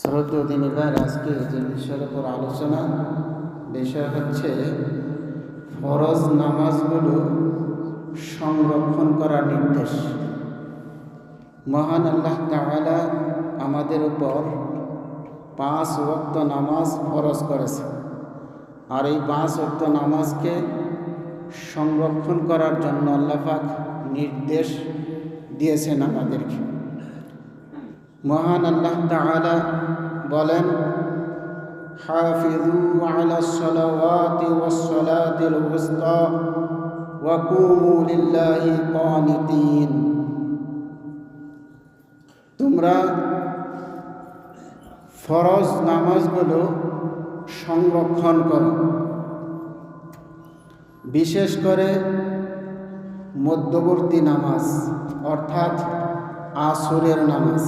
শ্রদ্ধ দিনীবার আজকে যে বিষয়ের উপর আলোচনা, বিষয় হচ্ছে ফরজ নামাজগুলো সংরক্ষণ করার নির্দেশ। মহান আল্লাহ তাআলা আমাদের উপর পাঁচ ওয়াক্ত নামাজ ফরজ করেছে। আর এই পাঁচ ওয়াক্ত নামাজকে সংরক্ষণ করার জন্য আল্লাহাক নির্দেশ দিয়েছেন আমাদেরকে। মহান আল্লাহ তাআলা বলেন হাফিজু আলা সালাওয়াতি ওয়াস সালাতিল উসতা ওয়া কুমু লিল্লাহি কানিতিন তোমরা ফরজ নামাজগুলো সংরক্ষণ করো। বিশেষ করে মধ্যবর্তী নামাজ, অর্থাৎ আসরের নামাজ।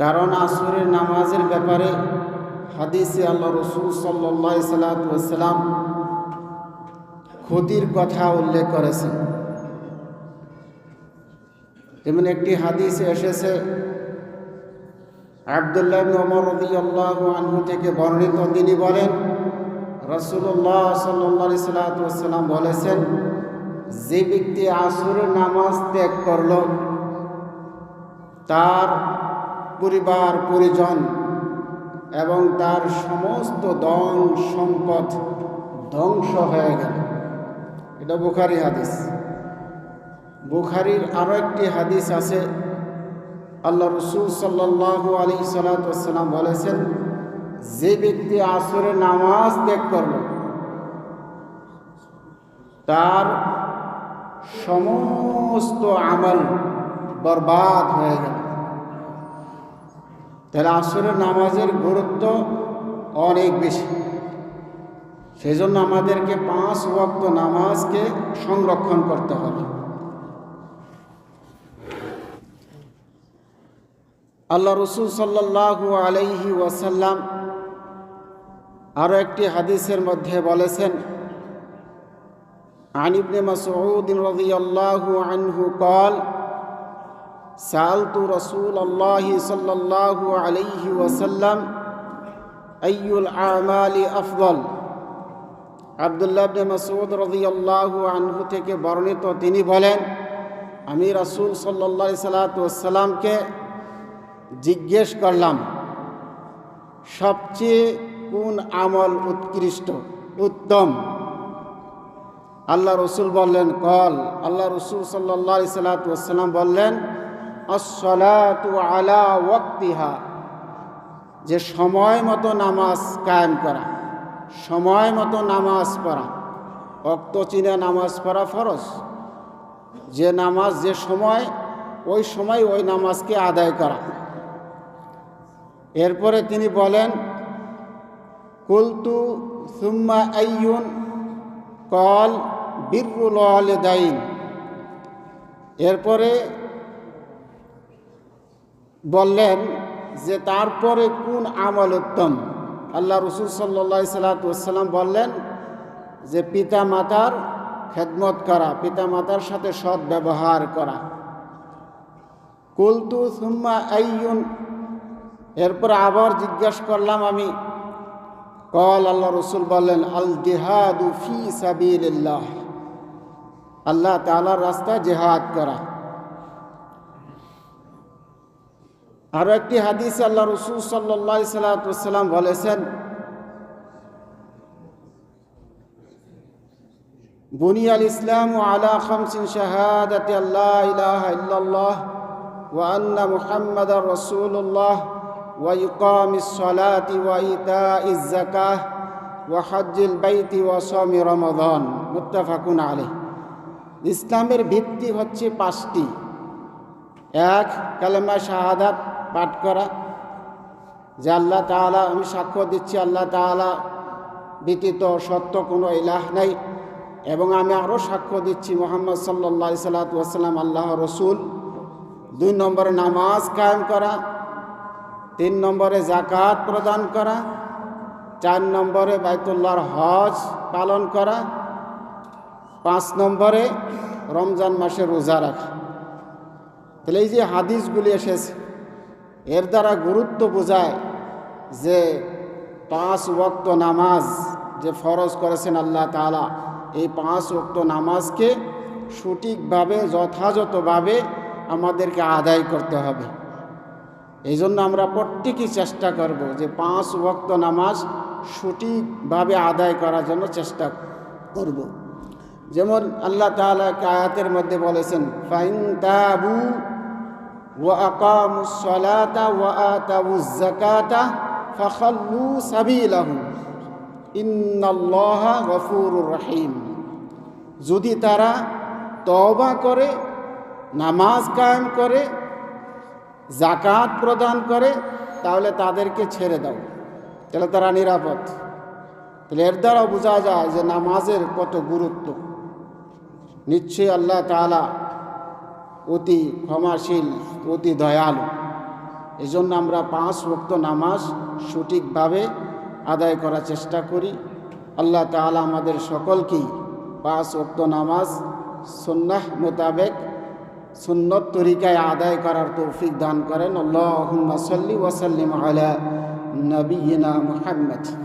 কারণ আসরের নামাজের ব্যাপারে হাদিসে আল্লাহ রসুল সাল্লাহ সাল্লাম ক্ষতির কথা উল্লেখ করেছেন। যেমন একটি হাদিসে এসেছে, আবদুল্লাহ ওমর রদি আল্লাহ আনহু থেকে বর্ণিত। তিনি বলেন রসুল্লাহ সাল্লি সাল্লাম বলেছেন, যে ব্যক্তি আসরের নামাজ ত্যাগ করল, তার পরিবার, পরিজন এবং তার সমস্ত দন সম্পদ ধ্বংস হয়ে গেল। এটা বুখারি হাদিস। বুখারির আরও একটি হাদিস আছে। আল্লাহ রসুল সাল্লাহ আলী সাল্লাম বলেছেন, যে ব্যক্তি আসরে নামাজ ত্যাগ করল, তার সমস্ত আমল বরবাদ হয়ে গেল। তাহলে আসরের নামাজের গুরুত্ব অনেক বেশি। সেই জন্য আমাদেরকে পাঁচ ভক্ত নামাজকে সংরক্ষণ করতে হবে। আল্লাহ রসুল সাল্লাহু আলাইহি ওয়াসাল্লাম আরও একটি হাদিসের মধ্যে বলেছেন আনিবনে মাসউদ্দিন রাদিয়াল্লাহু আনহু কল سألت رسول الله صلى الله عليه وسلم أي الأعمال أفضل আবদুল্লাহ ইবনে মাসউদ রাদিয়াল্লাহু আনহু থেকে বর্ণিত তিনি বলেন আমি রাসূল সাল্লাল্লাহু আলাইহি সাল্লাতুসাল্লামকে জিজ্ঞেস করলাম সবচেয়ে কোন আমল উৎকৃষ্ট উত্তম আল্লাহ রসুল বললেন কল আল্লাহ রসুল সাল্লাহ সাল্লাম বললেন আলা যে সময় মতো নামাজ কায়েম করা, সময় মতো নামাজ পড়া, অক্ত চিনে নামাজ পড়া ফরজ। যে নামাজ, যে সময়, ওই সময় ওই নামাজকে আদায় করা। এরপরে তিনি বলেন, কুলতু সুম্মা আইয়ুন কল বীরুল দাইন এরপরে বললেন যে, তারপরে কোন আমল উত্তম? আল্লাহ রসুল সাল্লা সাল্লাতাম বললেন যে পিতা মাতার খেদমত করা পিতা মাতার সাথে সৎ ব্যবহার করা। কুলতু সুম্মা আইয়ুন, এরপর আবার জিজ্ঞাসা করলাম আমি। কল আল্লাহ রসুল বললেন, আল জেহাদু ফি সাবিল্লাহ আল্লাহ তালার রাস্তায় জেহাদ করা। আরও একটি হাদিস আল্লাহ রসুল সাল্লা সাল্লাম বলেছেন, বুনিয়াল আল ইসলাম ও আলা খামসিন শাহাদাতি আল্লাহ ইলাহ ইল্লাল্লাহ ওয়া আন্না মুহাম্মাদার রাসূলুল্লাহ ওয়া ইকামিস সালাতি ওয়া ইতাইজ যাকাহ ওয়া হজ্জিল বাইতি ওয়া সাওমি রমাদান। মুত্তাফাকুন আলাইহ। ইসলামের ভিত্তি হচ্ছে পাঁচটি। এক কালেমা শাহাদাত। পাঠ করা। যে আল্লাহ তাআলা, আমি সাক্ষ্য দিচ্ছি, আল্লাহ তাআলা ব্যতীত সত্য কোনো ইলাহ নাই এবং আমি আরও সাক্ষ্য দিচ্ছি মোহাম্মদ সাল্লা সাল্লাতাম আল্লাহ রসুল। দুই নম্বরে নামাজ কায়েম করা, তিন নম্বরে জাকাত প্রদান করা, চার নম্বরে বাইতুল্লাহর হজ পালন করা, পাঁচ নম্বরে রমজান মাসে রোজা রাখা। তাহলে এই যে হাদিসগুলি এসেছে এর দ্বারা গুরুত্ব বোঝায় যে পাঁচ ওক্ত নামাজ যে ফরজ করেছেন আল্লাহ তাআলা, এই পাঁচ ওক্ত নামাজকে সঠিকভাবে, যথাযথভাবে আমাদেরকে আদায় করতে হবে। এই জন্য আমরা প্রত্যেকেই চেষ্টা করব যে পাঁচ ওক্ত নামাজ সঠিকভাবে আদায় করার জন্য চেষ্টা করব। যেমন আল্লাহ তাআলা আয়াতের মধ্যে বলেছেন, ফাইন তাবু আকামুস সালাতা ওয়া আতাউজ যাকাতা ফাখাল্লু সাবিলাহুম ইন্নাল্লাহা গফুরুর রহিম। যদি তারা তওবা করে, নামাজ কায়েম করে জাকাত প্রদান করে, তাহলে তাদেরকে ছেড়ে দাও। তাহলে তারা নিরাপদ। তাহলে এর দ্বারা বোঝা যায় যে নামাজের কত গুরুত্ব। নিশ্চয়ই আল্লাহ তাআলা অতি ক্ষমাশীল অতি দয়ালু। এজন্য আমরা পাঁচ ভক্ত নামাজ সঠিকভাবে আদায় করার চেষ্টা করি। আল্লাহ তাআলা আমাদের সকলকেই পাঁচ ভক্ত নামাজ সুন্নাহ মোতাবেক সুন্নত তরিকায় আদায় করার তৌফিক দান করেন। আল্লাহুম্মা সাল্লি ওয়া সাল্লিম আলা নবিয়িনা মুহাম্মদ।